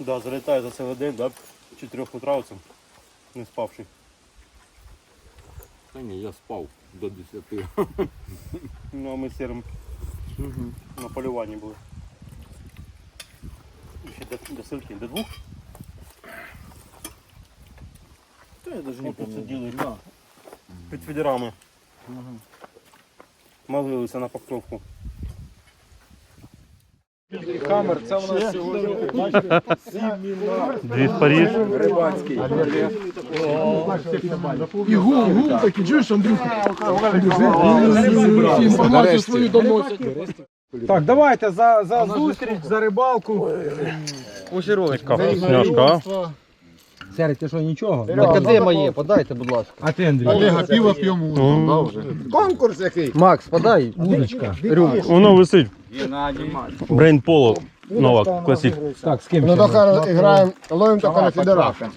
Да, залітає за цілий день, да? Чотирьох утра оцим, не спавший. Та ні, я спав до 10. Ну а ми сірим на полюванні були. Ще до, до скільки? До двох? Та я даже Ну, не тут сиділи. Да. Під федерами. Мгм. Молилися на покровку. Камер, це у нас сьогодні, бачите, Дві в Париж. рибацький. І гул, гул такий, чуєш, Андрюха? Інформацію свою доносять. Так, давайте за, за зустріч, за рибалку. Вкусняшка. Серед, ти що, нічого? А де моє? Подайте, будь ласка. А ти, Андрій? Олега, пиво п'ємо утром, да, вже? Конкурс який? Макс, подай удочка. Воно висить. Брейн Поло. Нова, класик. Так, з ким Ну, ще? тільки граємо, ловимо тільки на федерацію.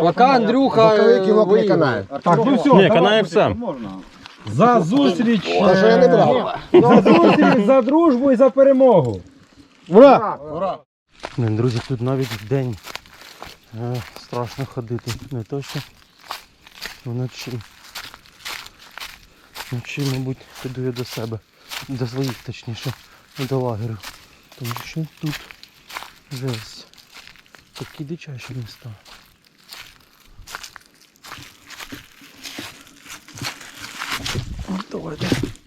Пока Андрюха не виїхав. канає. Так, ну все, Ні, канає все. За зустріч. А що я не брав? За зустріч, за дружбу і за перемогу. Ура! Блін, друзі, тут навіть день е, страшно ходити. Не то що вночі. Вночі, мабуть, піду я до себе. До своїх точніше, до лагерю. Тому що тут жесть. Такі дичайші міста. Давайте.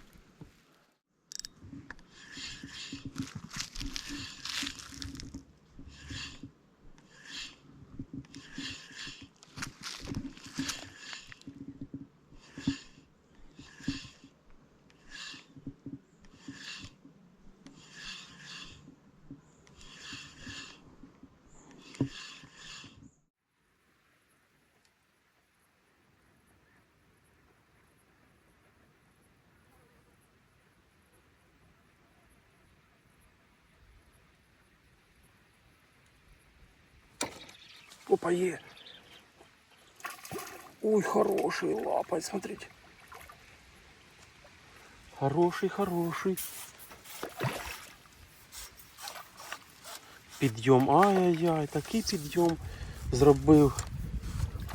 Опа, е. Ой, хороший лапать, смотрите. Хороший, хороший. Підйом, ай-яй-яй, такий підйом зробив.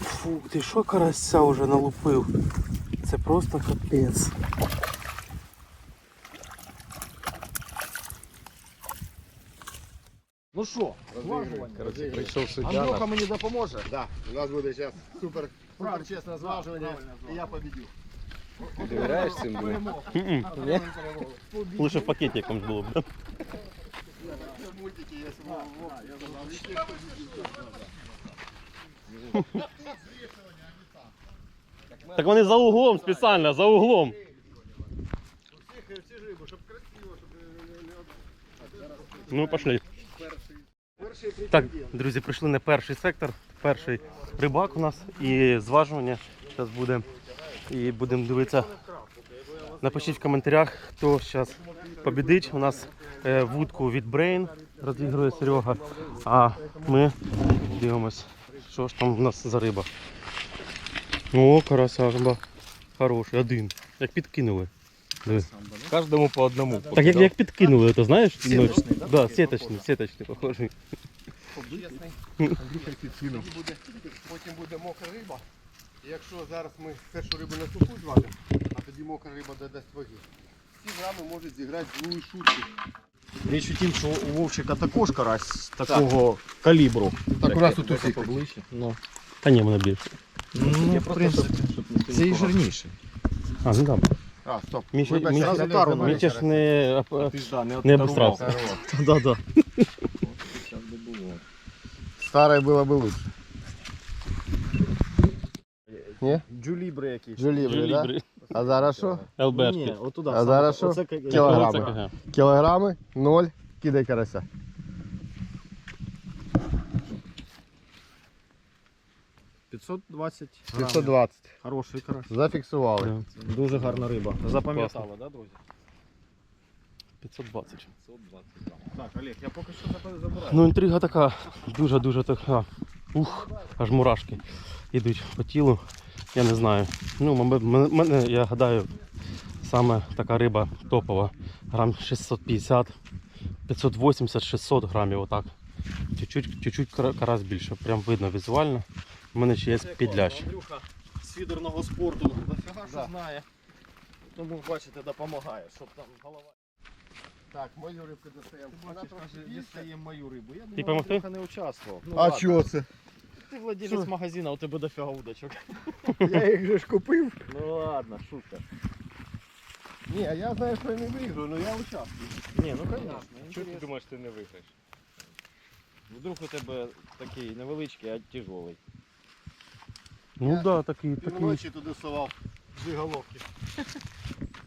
Фу, ти що карася вже налупив? Це просто капець. Ну що, Прийшов суддя. Андрюха мені допоможе? Да, у нас буде зараз супер, супер чесне зважування, і я победю. Довіряєш цим? М-м. Лише в пакеті якомусь було б. мультике є свого Так вони за углом спеціально, за углом. Ну, пошли. Так, друзі, прийшли на перший сектор, перший рибак у нас і зважування зараз буде. І будемо дивитися. Напишіть в коментарях, хто зараз побідить. У нас е, вудку від Brain розігрує Серега. А ми дивимось, що ж там у нас за риба. О, карася риба. Хороший, один. Як підкинули. Диви. Кожному по одному. Так як, як підкинули, то знаєш? Сіточний, ну, да? сіточний, сіточний, похожий. Потім буде мокра риба. І якщо зараз ми першу рибу на суху зважимо, а тоді мокра риба додасть ваги. Ці грами можуть зіграти злу шутку. Річ у тім, що у Вовчика також карась такого калібру. Так у нас тут усі. Ну, Та ні, мене більше. ну в принципі, це і жирніший. А, ну так. А, стоп. Ще- Вибач, зразу ще- тару Мій ж не, Пізда, не не обострався. Да, да. Старое было бы лучше. Ні? Джулібри якісь. Джулібри, да? Джулібри. А зараз що? Ні, ЛБшки. отуда. А саме. зараз що? Оце ка- Кілограми. Кілограми, ноль, кидай карася. – 520 грамів. 520. Хороший карась. Зафіксували. Да. Дуже гарна риба. Запам'ятали, да, друзі? 520. Так, Олег, я поки що заб- забираю. Ну, інтрига така, дуже-дуже така. Ух, аж мурашки йдуть по тілу. Я не знаю. Ну, мене, я гадаю, саме така риба топова. Грам 650, 580-600 грамів отак. чуть-чуть, чуть-чуть карась більше. Прям видно візуально. У мене ще є підлящ. Андрюха з фідерного спорту дофіга що знає. Тому, бачите, допомагає, щоб там голова. Так, мою рибку достаємо. Вона більша. Дістаємо мою рибу. Я Ти думаю, помогти? Андрюха не участвував. Ну, А ладно. чого це? Ти владелець магазину, а у тебе дофіга удочок. Я їх же ж купив. Ну ладно, шутка. Ні, а я знаю, що я не виграю, але я участвую. Ні, ну звісно. Чого ти думаєш, ти не виграєш? Вдруг у тебе такий невеличкий, а тяжелий. Ну так, да, такий, такий. Півночі туди совав. Дві головки.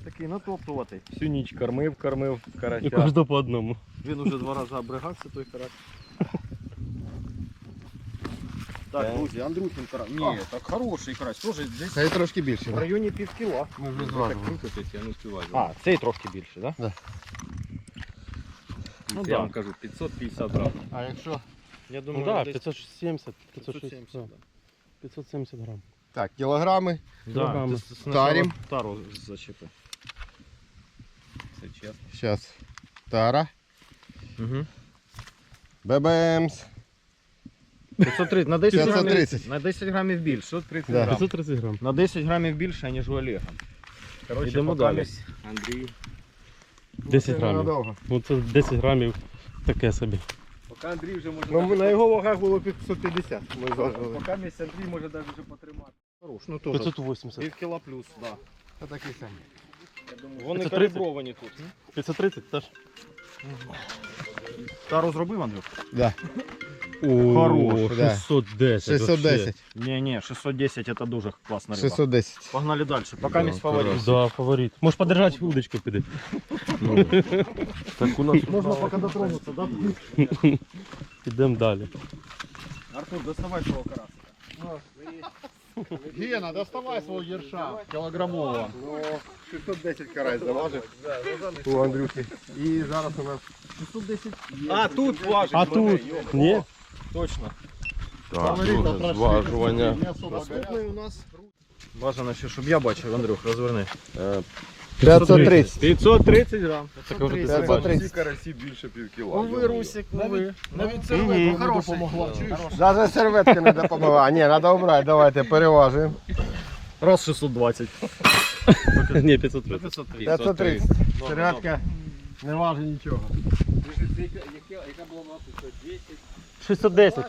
Такий натоптуватий. Всю ніч кормив, кормив І кожного по одному. Він уже два рази обригався, той карась. Так, друзі, Андрюхін карась. Ні, так хороший карась. Тоже десь Це трошки більше. в районі пів кіла. Ми вже зважили. крутитись, я не співаю. А, цей трошки більше, так? Да. Ну я да. вам кажу, 550 грам. А якщо. Я Ну думаю, так, десь 570, 560, 570. да. 570 грам. Так, кілограми. Да, Кілограми. ти. Тару зачепи. Це чесно. Зараз. Тара. Угу. Бебемс. 530, на 10 530. грамів, на 10 грамів більше. 530 Да. грам. 530 грам. На 10 грамів більше, ніж у Олега. Коротше, Йдемо поки далі. Андрій. 10 грамів. Ненадовго. Ну це 10 грамів таке собі. Поки Андрій вже може... Ну, на його вагах було 550. Ми зважили. Поки місць Андрій може навіть вже потримати. Хорош, ну теж. 580. Пів кіла плюс, да. Це такий самий. Вони 530? калібровані тут. 530 теж? Тару зробив, Андрюх? Да. О, Хорош, да. 610. 610. Ні, ні, 610 це дуже класна риба. 610. Погнали далі. Поки місь фаворит. Да, фаворит. Можеш подержати удочку піди. Так у нас... Можна поки дотронутися, да? Підемо далі. Артур, доставай свого карасика. Гена, доставай свого гірша. Кілограмового. Ну, 610 карась заважив. У Андрюхи. І зараз у нас 610 А, тут важить. А тут? Ні? Точно. зважування. Наступний у нас. Бажано ще, щоб я бачив, Андрюх, розверни. 530. 530 грам. Так вже ти 530. Всі карасі більше пів кіла. Уви, Русик, уви. Навіть серветка хороша. Навіть серветки не допомогла. Ні, треба обрати, давайте переважуємо. Раз 620. Ні, 530. 530. 530. Серветка не важить нічого. Яка була мати? 10? 610.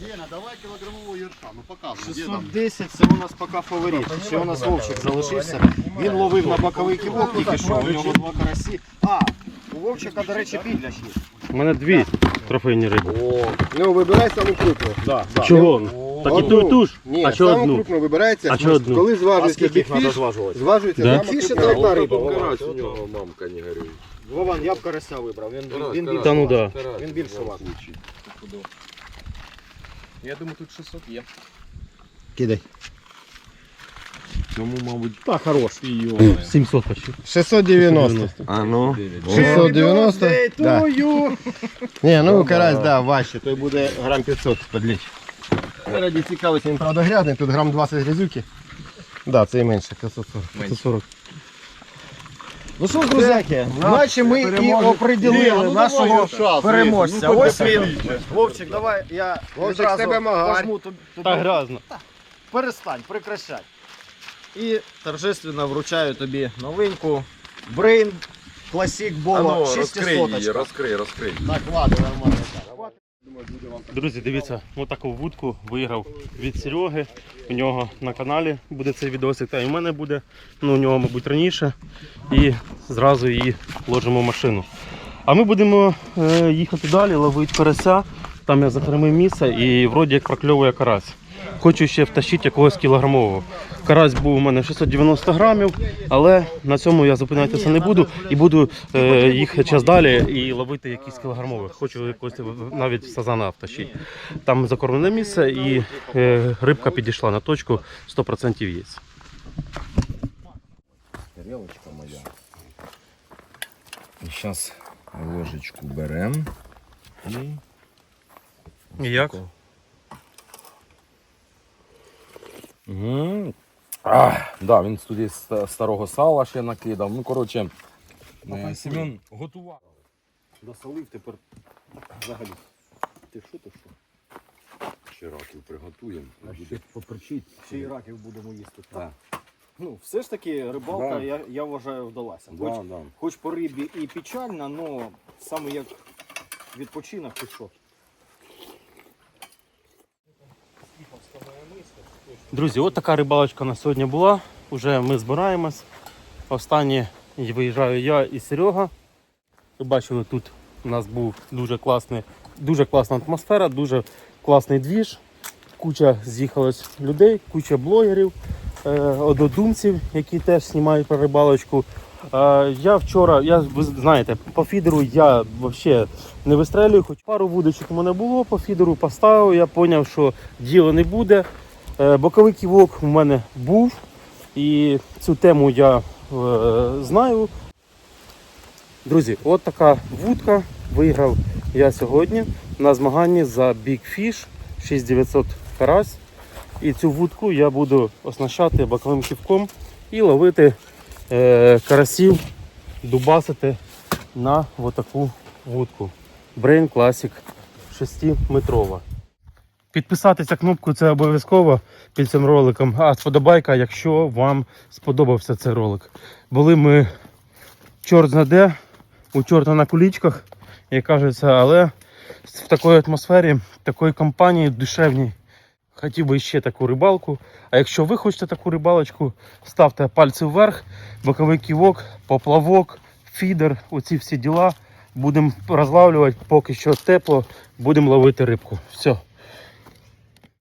Гена, давай кілограмового гірша, ну показуй. 610 це у нас поки фаворит. Ще у нас Вовчик залишився. Він ловив на боковий кивок, тільки що у нього два карасі. А, у Вовчика, до речі, підляш є. У мене дві трофейні риби. Ну, вибирай саму крупну. Да, да. Чого? Так і ту, і ту ж. Ні, А саму одну? крупну вибирається. А чого одну? Коли А зважується бікфіш, зважується Да? сама крупна так одна на риба. Карась у нього мамка не горює. Вован, я б карася вибрав. Він, він, він Та ну да. Він більше важить. Я думаю, тут 600 є. Кидай. Цьому, мабуть, Так, хорош. 700 почти. 690. А ну. 690. Да. Ні, ну карась, да, важче, той буде грам 500 подліть. Раді цікавості, він правда грязний, тут грам 20 грязюки. Да, це і менше, 540. 540. Ну що, друзяки, наче ми і переможець. оприділили Ні, ну нашого переможця. ну, Ось він. Вовчик, давай я Вовчик, з тебе возьму тобі. Так грязно. Перестань, прекращай. І торжественно вручаю тобі новинку Brain Classic Bolo 600. розкрий, розкрий. Так, ладно, нормально. Друзі, дивіться, отаку вудку виграв від Сереги. У нього на каналі буде цей відосик, та й у мене буде. Ну, у нього, мабуть, раніше. І зразу її ложимо в машину. А ми будемо е, їхати далі, ловити карася. Там я захоронив місце і вроді як прокльовує карась. Хочу ще втащити якогось кілограмового. Карась був у мене 690 грамів, але на цьому я зупинятися не буду і буду е, їхати час далі і ловити якісь кілограмових. Хочу якось навіть сазана втащити. Там закормлене місце і е, рибка підійшла на точку 100% є. Тарелочка моя. І зараз ложечку беремо і Як? Угу. А, да, він туди ста- старого сала ще накидав. Ну, коротше, е, Семен готував. Досолив тепер взагалі. Ти що, ти що? Ще раків приготуємо. Поперчить. Ще і раків будемо їсти. Так. Ну, все ж таки рибалка, Да. я, я вважаю, вдалася. Хоч, Да, да. хоч по рибі і печально, але саме як відпочинок, ти Друзі, от така рибалочка на сьогодні була. Уже ми збираємось. Останнє виїжджаю я і Серега. Ви бачили, тут у нас був дуже класний, дуже класна атмосфера, дуже класний двіж. Куча з'їхалось людей, куча блогерів, е, однодумців, які теж знімають про рибалочку. Е, я вчора, я, ви знаєте, по фідеру я взагалі не вистрелюю, хоч пару вудочок у мене було, по фідеру поставив, я зрозумів, що діла не буде. Е, Боковий ківок у мене був, і цю тему я е, знаю. Друзі, от така вудка виграв я сьогодні на змаганні за Big Fish 6900 карась. І цю вудку я буду оснащати боковим ківком і ловити е, карасів, дубасити на отаку вудку. Brain Classic 6-метрова. Підписатися кнопку це обов'язково під цим роликом. А сподобайка, якщо вам сподобався цей ролик. Були ми чорт знаде, у чорта на кулічках, як кажеться, але в такій атмосфері, в такій компанії душевній. Хотів би ще таку рибалку. А якщо ви хочете таку рибалочку, ставте пальці вверх, боковий ківок, поплавок, фідер, оці всі діла. Будемо розлавлювати, поки що тепло, будемо ловити рибку. Все.